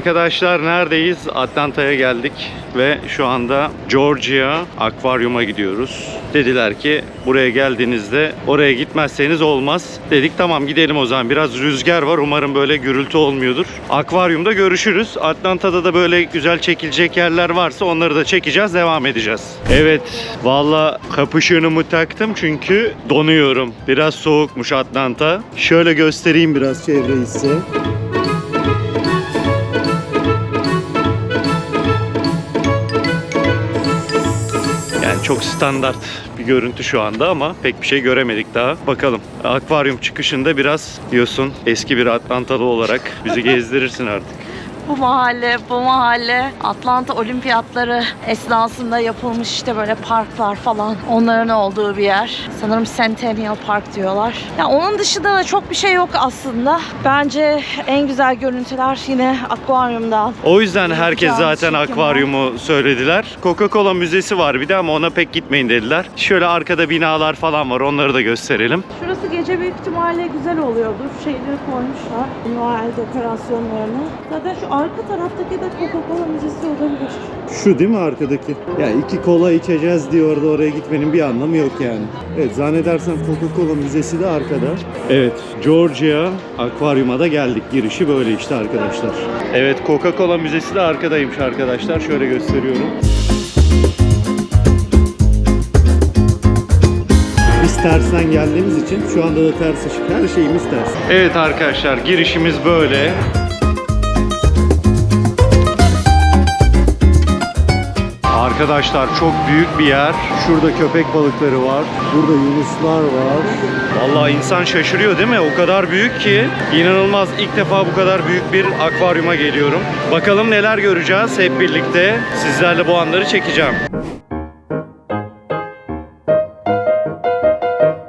Arkadaşlar neredeyiz? Atlanta'ya geldik ve şu anda Georgia Akvaryum'a gidiyoruz. Dediler ki buraya geldiğinizde oraya gitmezseniz olmaz. Dedik tamam gidelim o zaman. Biraz rüzgar var. Umarım böyle gürültü olmuyordur. Akvaryumda görüşürüz. Atlanta'da da böyle güzel çekilecek yerler varsa onları da çekeceğiz. Devam edeceğiz. Evet. Valla kapışınımı taktım çünkü donuyorum. Biraz soğukmuş Atlanta. Şöyle göstereyim biraz çevreyi size. Çok standart bir görüntü şu anda ama pek bir şey göremedik daha. Bakalım. Akvaryum çıkışında biraz diyorsun eski bir Atlantalı olarak bizi gezdirirsin artık. Bu mahalle, bu mahalle Atlanta Olimpiyatları esnasında yapılmış işte böyle parklar falan. Onların olduğu bir yer. Sanırım Centennial Park diyorlar. Ya onun dışında da çok bir şey yok aslında. Bence en güzel görüntüler yine akvaryumdan. O yüzden herkes zaten akvaryumu söylediler. Coca-Cola müzesi var bir de ama ona pek gitmeyin dediler. Şöyle arkada binalar falan var onları da gösterelim. Şurası gece büyük ihtimalle güzel oluyordur. Şeyleri koymuşlar. Noel dekorasyonlarını. Zaten şu arka taraftaki de Coca-Cola müzesi olabilir. Şu değil mi arkadaki? Ya iki kola içeceğiz diye orada oraya gitmenin bir anlamı yok yani. Evet zannedersem Coca-Cola müzesi de arkada. Evet Georgia akvaryuma da geldik. Girişi böyle işte arkadaşlar. Evet Coca-Cola müzesi de arkadaymış arkadaşlar. Şöyle gösteriyorum. Tersten geldiğimiz için şu anda da ters ışık. Her şeyimiz ters. Evet arkadaşlar girişimiz böyle. Arkadaşlar çok büyük bir yer. Şurada köpek balıkları var. Burada yunuslar var. Vallahi insan şaşırıyor değil mi? O kadar büyük ki inanılmaz. İlk defa bu kadar büyük bir akvaryuma geliyorum. Bakalım neler göreceğiz hep birlikte. Sizlerle bu anları çekeceğim.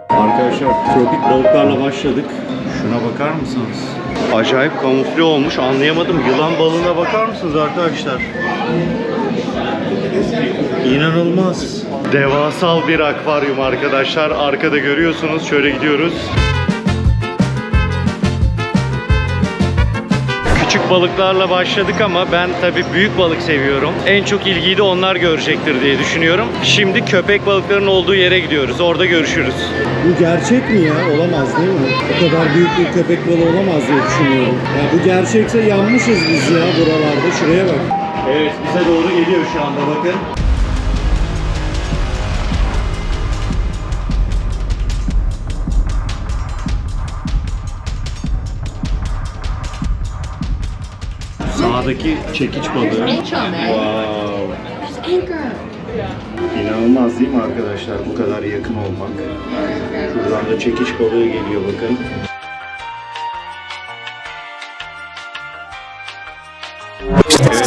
Arkadaşlar tropik balıklarla başladık. Şuna bakar mısınız? Acayip kamufle olmuş anlayamadım. Yılan balığına bakar mısınız arkadaşlar? İnanılmaz. Devasal bir akvaryum arkadaşlar. Arkada görüyorsunuz. Şöyle gidiyoruz. Küçük balıklarla başladık ama ben tabii büyük balık seviyorum. En çok ilgiyi de onlar görecektir diye düşünüyorum. Şimdi köpek balıklarının olduğu yere gidiyoruz. Orada görüşürüz. Bu gerçek mi ya? Olamaz değil mi? O kadar büyük bir köpek balığı olamaz diye düşünüyorum. Ya bu gerçekse yanmışız biz ya buralarda. Şuraya bak. Evet bize doğru geliyor şu anda bakın. Sağdaki çekiç balığı. Wow. İnanılmaz değil mi arkadaşlar bu kadar yakın olmak? Şuradan da çekiç balığı geliyor bakın.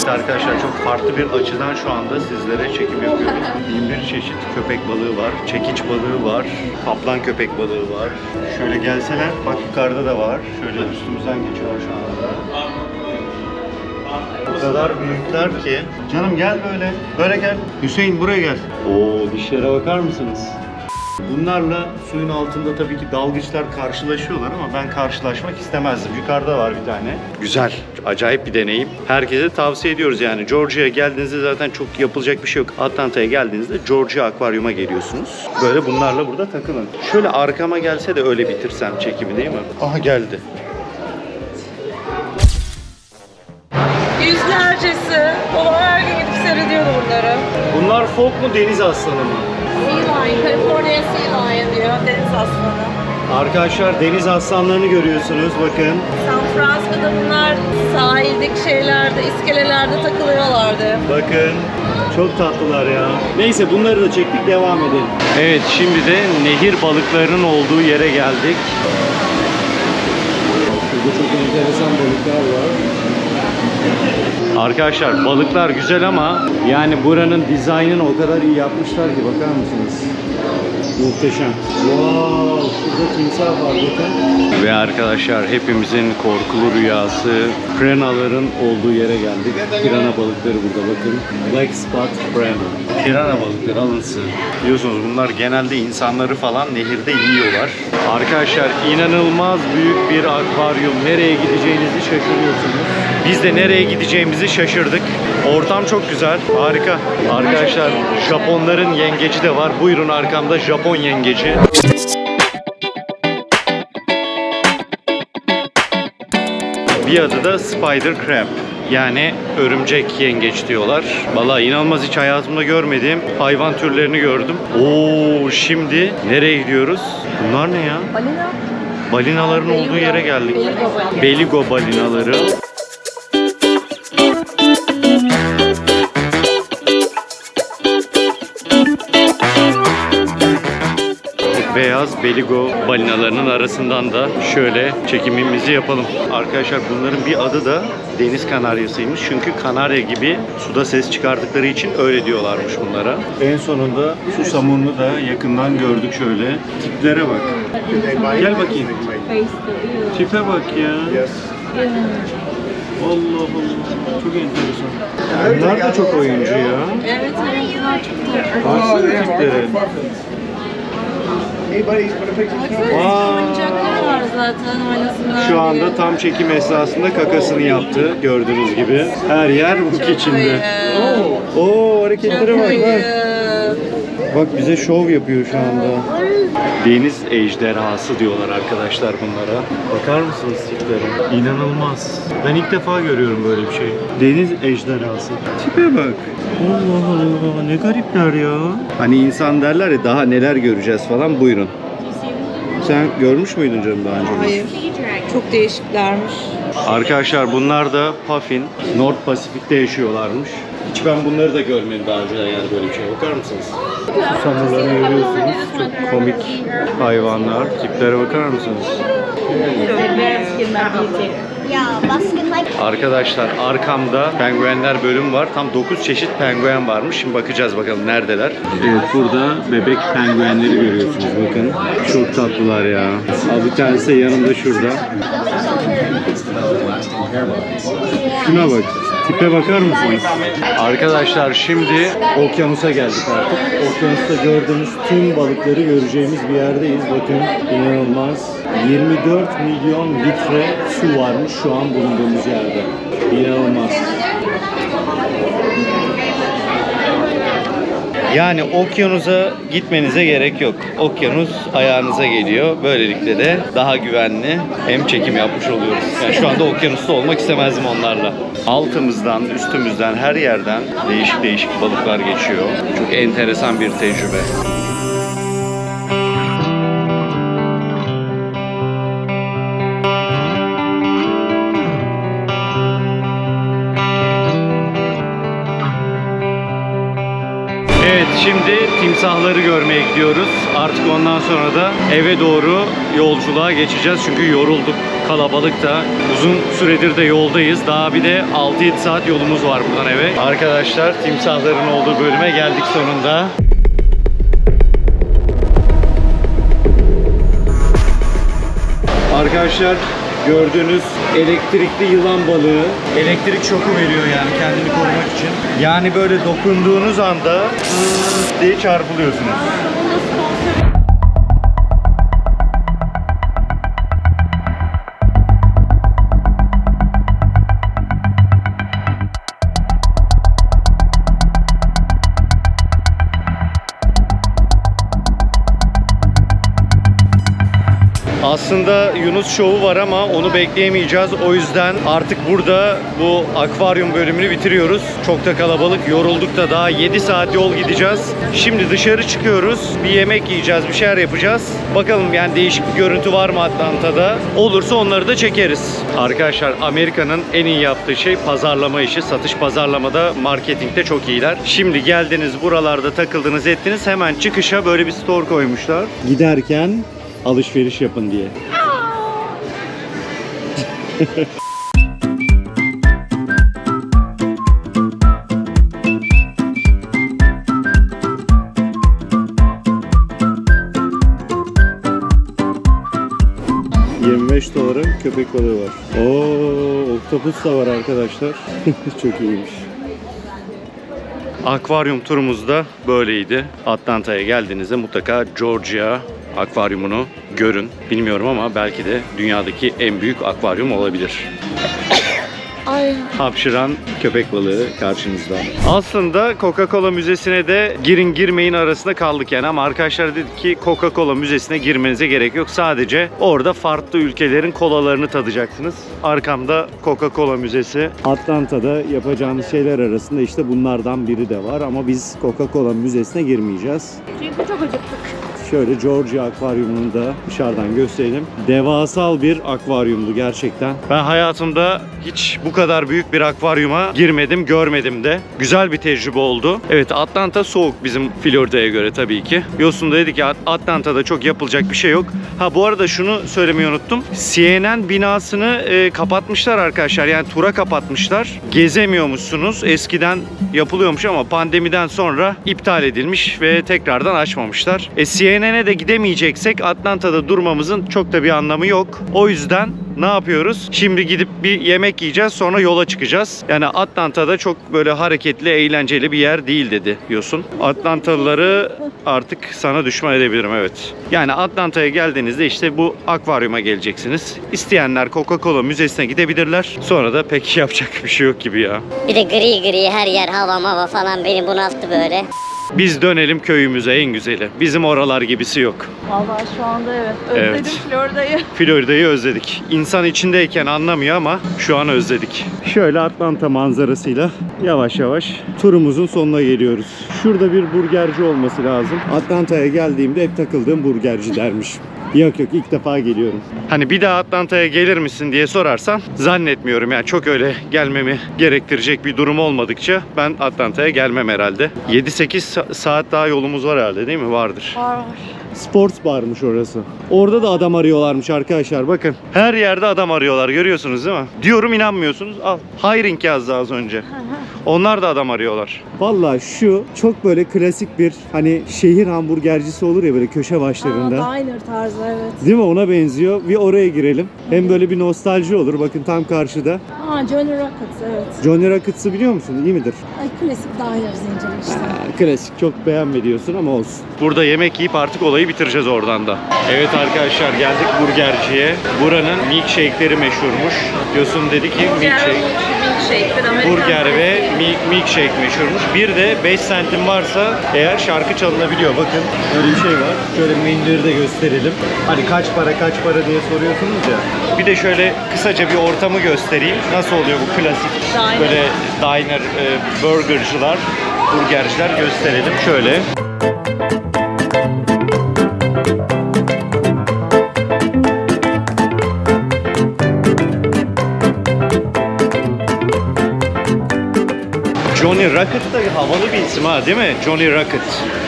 Evet arkadaşlar çok farklı bir açıdan şu anda sizlere çekim yapıyoruz. Bin bir çeşit köpek balığı var, çekiç balığı var, kaplan köpek balığı var. Şöyle gelseler bak yukarıda da var. Şöyle üstümüzden geçiyor şu anda. O kadar büyükler ki. Canım gel böyle. Böyle gel. Hüseyin buraya gel. Oo dişlere bakar mısınız? Bunlarla suyun altında tabii ki dalgıçlar karşılaşıyorlar ama ben karşılaşmak istemezdim. Yukarıda var bir tane. Güzel, acayip bir deneyim. Herkese tavsiye ediyoruz yani. Georgia'ya geldiğinizde zaten çok yapılacak bir şey yok. Atlanta'ya geldiğinizde Georgia Akvaryum'a geliyorsunuz. Böyle bunlarla burada takılın. Şöyle arkama gelse de öyle bitirsem çekimi değil mi? Aha geldi. Yüzlercesi. Baba her gün gidip seyrediyordu bunları. Bunlar fok mu deniz aslanı mı? Diyor. Deniz aslanı. Arkadaşlar deniz aslanlarını görüyorsunuz bakın. San Francisco'da bunlar sahildeki şeylerde, iskelelerde takılıyorlardı. Bakın çok tatlılar ya. Neyse bunları da çektik devam edelim. Evet şimdi de nehir balıklarının olduğu yere geldik. Şurada çok enteresan balıklar var. Arkadaşlar balıklar güzel ama yani buranın dizaynını o kadar iyi yapmışlar ki bakar mısınız? Muhteşem. Wow, şurada timsah var bakın. Ve arkadaşlar hepimizin korkulu rüyası Piranaların olduğu yere geldik. Pirana balıkları burada bakın. Black Spot Pirana. Pirana balıkları alınsı. Biliyorsunuz bunlar genelde insanları falan nehirde yiyorlar. Arkadaşlar inanılmaz büyük bir akvaryum. Nereye gideceğinizi şaşırıyorsunuz. Biz de nereye gideceğimizi şaşırdık. Ortam çok güzel. Harika. Arkadaşlar Japonların yengeci de var. Buyurun arkamda Japon yengeci. Bir adı da Spider Crab. Yani örümcek yengeç diyorlar. Vallahi inanılmaz hiç hayatımda görmediğim hayvan türlerini gördüm. Oo şimdi nereye gidiyoruz? Bunlar ne ya? Balina. Balinaların olduğu yere geldik. Beligo balinaları. Beyaz beligo balinalarının arasından da şöyle çekimimizi yapalım. Arkadaşlar bunların bir adı da deniz kanaryasıymış. Çünkü kanarya gibi suda ses çıkardıkları için öyle diyorlarmış bunlara. En sonunda su samurunu da yakından gördük şöyle. Tiplere bak. Gel bakayım. Tipe bak ya. Allah Allah. Çok enteresan. Bunlar da çok oyuncu ya. Evet evet bunlar çok tatlı. Baksana tiplere. Var zaten oynasınlar Şu anda tam çekim esnasında kakasını yaptı gördüğünüz gibi. Her yer bu içinde. Oo hareketlere bak bak. Bak bize şov yapıyor şu anda. Deniz ejderhası diyorlar arkadaşlar bunlara. Bakar mısınız tiplere? İnanılmaz. Ben ilk defa görüyorum böyle bir şey. Deniz ejderhası. Tipe bak. Allah Allah ne garipler ya. Hani insan derler ya daha neler göreceğiz falan buyurun. Sen görmüş müydün canım daha önce? Hayır. Çok değişiklermiş. Arkadaşlar bunlar da Puffin. North Pasifik'te yaşıyorlarmış. Hiç ben bunları da görmedim daha önceden yani böyle bir şey. Bakar mısınız? Susamurlarını görüyorsunuz. Çok komik hayvanlar. Tiplere bakar mısınız? Arkadaşlar arkamda penguenler bölüm var. Tam 9 çeşit penguen varmış. Şimdi bakacağız bakalım neredeler. Evet burada bebek penguenleri görüyorsunuz bakın. Çok tatlılar ya. Al bir tanesi yanımda şurada. Şuna bak. Tipe bakar mısınız? Arkadaşlar şimdi okyanusa geldik artık. Okyanusta gördüğümüz tüm balıkları göreceğimiz bir yerdeyiz. Bakın inanılmaz. 24 milyon litre su varmış şu an bulunduğumuz yerde. İnanılmaz. Yani okyanusa gitmenize gerek yok. Okyanus ayağınıza geliyor. Böylelikle de daha güvenli hem çekim yapmış oluyoruz. Yani şu anda okyanusta olmak istemezdim onlarla. Altımızdan, üstümüzden, her yerden değişik değişik balıklar geçiyor. Çok enteresan bir tecrübe. Şimdi timsahları görmeye gidiyoruz. Artık ondan sonra da eve doğru yolculuğa geçeceğiz. Çünkü yorulduk. Kalabalık da uzun süredir de yoldayız. Daha bir de 6-7 saat yolumuz var buradan eve. Arkadaşlar timsahların olduğu bölüme geldik sonunda. Arkadaşlar gördüğünüz elektrikli yılan balığı elektrik şoku veriyor yani kendini korumak için. Yani böyle dokunduğunuz anda diye çarpılıyorsunuz. Aslında Yunus şovu var ama onu bekleyemeyeceğiz. O yüzden artık burada bu akvaryum bölümünü bitiriyoruz. Çok da kalabalık. Yorulduk da daha 7 saat yol gideceğiz. Şimdi dışarı çıkıyoruz. Bir yemek yiyeceğiz, bir şeyler yapacağız. Bakalım yani değişik bir görüntü var mı Atlanta'da? Olursa onları da çekeriz. Arkadaşlar Amerika'nın en iyi yaptığı şey pazarlama işi. Satış pazarlamada, marketingte çok iyiler. Şimdi geldiniz buralarda takıldınız ettiniz. Hemen çıkışa böyle bir store koymuşlar. Giderken alışveriş yapın diye. ...25 dolara köpek balığı var. Oo, oktopus da var arkadaşlar. Çok iyiymiş. Akvaryum turumuz da böyleydi. Atlanta'ya geldiğinizde mutlaka Georgia akvaryumunu görün. Bilmiyorum ama belki de dünyadaki en büyük akvaryum olabilir. Ay. hapşıran köpek balığı karşınızda. Aslında Coca-Cola Müzesi'ne de girin girmeyin arasında kaldık yani ama arkadaşlar dedi ki Coca-Cola Müzesi'ne girmenize gerek yok. Sadece orada farklı ülkelerin kolalarını tadacaksınız. Arkamda Coca-Cola Müzesi. Atlanta'da yapacağınız şeyler arasında işte bunlardan biri de var ama biz Coca-Cola Müzesi'ne girmeyeceğiz. Çünkü çok acıktık. Şöyle Georgia Akvaryumu'nu da dışarıdan gösterelim. Devasal bir akvaryumdu gerçekten. Ben hayatımda hiç bu kadar büyük bir akvaryuma girmedim, görmedim de. Güzel bir tecrübe oldu. Evet Atlanta soğuk bizim Florida'ya göre tabii ki. Yosun da dedi ki "At- Atlanta'da çok yapılacak bir şey yok. Ha bu arada şunu söylemeyi unuttum. CNN binasını e, kapatmışlar arkadaşlar. Yani tura kapatmışlar. Gezemiyormuşsunuz. Eskiden yapılıyormuş ama pandemiden sonra iptal edilmiş ve tekrardan açmamışlar. E, CNN'e de gidemeyeceksek Atlanta'da durmamızın çok da bir anlamı yok. O yüzden ne yapıyoruz? Şimdi gidip bir yemek yiyeceğiz sonra yola çıkacağız. Yani Atlanta'da çok böyle hareketli, eğlenceli bir yer değil dedi Yosun. Atlantalıları artık sana düşman edebilirim evet. Yani Atlanta'ya geldiğinizde işte bu akvaryuma geleceksiniz. İsteyenler Coca-Cola Müzesi'ne gidebilirler. Sonra da pek yapacak bir şey yok gibi ya. Bir de gri gri her yer hava mava falan beni bunalttı böyle. Biz dönelim köyümüze en güzeli. Bizim oralar gibisi yok. Vallahi şu anda evet. Özledim Evet. Florida'yı. Florida'yı özledik. İnsan içindeyken anlamıyor ama şu an özledik. Şöyle Atlanta manzarasıyla yavaş yavaş turumuzun sonuna geliyoruz. Şurada bir burgerci olması lazım. Atlanta'ya geldiğimde hep takıldığım burgerci dermiş. Yok yok ilk defa geliyorum. Hani bir daha Atlanta'ya gelir misin diye sorarsan zannetmiyorum. Yani çok öyle gelmemi gerektirecek bir durum olmadıkça ben Atlanta'ya gelmem herhalde. 7-8 sa- saat daha yolumuz var herhalde değil mi? Vardır. Var var. Sports barmış orası. Orada da adam arıyorlarmış arkadaşlar bakın. Her yerde adam arıyorlar görüyorsunuz değil mi? Diyorum inanmıyorsunuz. Al. Hiring yazdı az önce. Onlar da adam arıyorlar. Valla şu çok böyle klasik bir hani şehir hamburgercisi olur ya böyle köşe başlarında. diner tarzı evet. Değil mi? Ona benziyor. Bir oraya girelim. Hem böyle bir nostalji olur. Bakın tam karşıda. Aa Johnny Rockets evet. Johnny Rockets'ı biliyor musun? İyi midir? Ay klasik diner zinciri işte. Klasik çok beğenme diyorsun ama olsun. Burada yemek yiyip artık olayı bitireceğiz oradan da. Evet arkadaşlar geldik burgerciye. Buranın milkshake'leri meşhurmuş. Yosun dedi ki milkshake. Burger ve milk, milkshake meşhurmuş. Bir de 5 sentim varsa eğer şarkı çalınabiliyor. Bakın öyle bir şey var. Şöyle menüleri de gösterelim. Hani kaç para kaç para diye soruyorsunuz ya. Bir de şöyle kısaca bir ortamı göstereyim. Nasıl oluyor bu klasik Diner. böyle diner, e, burgercılar, burgerciler gösterelim. Şöyle. Johnny Rocket da havalı bir isim ha değil mi? Johnny Rocket.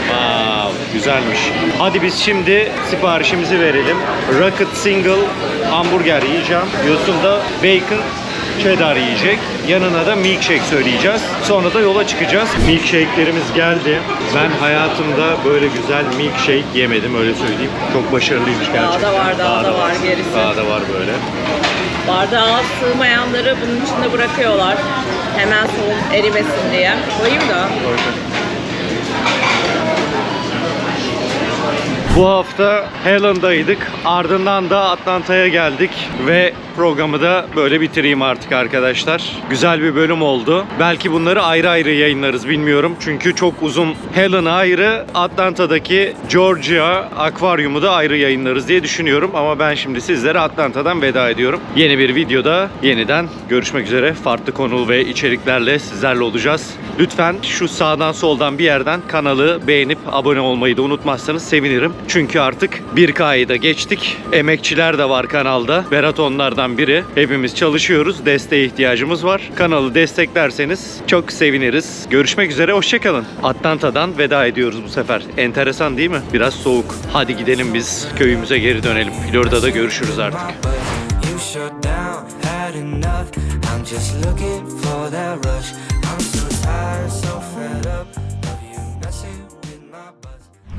Wow, güzelmiş. Hadi biz şimdi siparişimizi verelim. Rocket Single hamburger yiyeceğim. Yosun da bacon cheddar yiyecek. Yanına da milkshake söyleyeceğiz. Sonra da yola çıkacağız. Milkshake'lerimiz geldi. Ben hayatımda böyle güzel milkshake yemedim öyle söyleyeyim. Çok başarılıymış gerçekten. da var, daha da var gerisi. Daha da var böyle. Bardağa sığmayanları bunun içinde bırakıyorlar. Hemen soğuk erimesin diye. Koyayım da. Bu hafta Helen'daydık. Ardından da Atlanta'ya geldik ve programı da böyle bitireyim artık arkadaşlar. Güzel bir bölüm oldu. Belki bunları ayrı ayrı yayınlarız bilmiyorum. Çünkü çok uzun. Helen ayrı, Atlanta'daki Georgia akvaryumu da ayrı yayınlarız diye düşünüyorum. Ama ben şimdi sizlere Atlanta'dan veda ediyorum. Yeni bir videoda yeniden görüşmek üzere. Farklı konu ve içeriklerle sizlerle olacağız. Lütfen şu sağdan soldan bir yerden kanalı beğenip abone olmayı da unutmazsanız sevinirim. Çünkü artık 1K'yı da geçtik. Emekçiler de var kanalda. Berat onlardan biri. Hepimiz çalışıyoruz. Desteğe ihtiyacımız var. Kanalı desteklerseniz çok seviniriz. Görüşmek üzere. Hoşçakalın. Atlanta'dan veda ediyoruz bu sefer. Enteresan değil mi? Biraz soğuk. Hadi gidelim biz köyümüze geri dönelim. Florida'da görüşürüz artık. Just looking for that rush. I'm so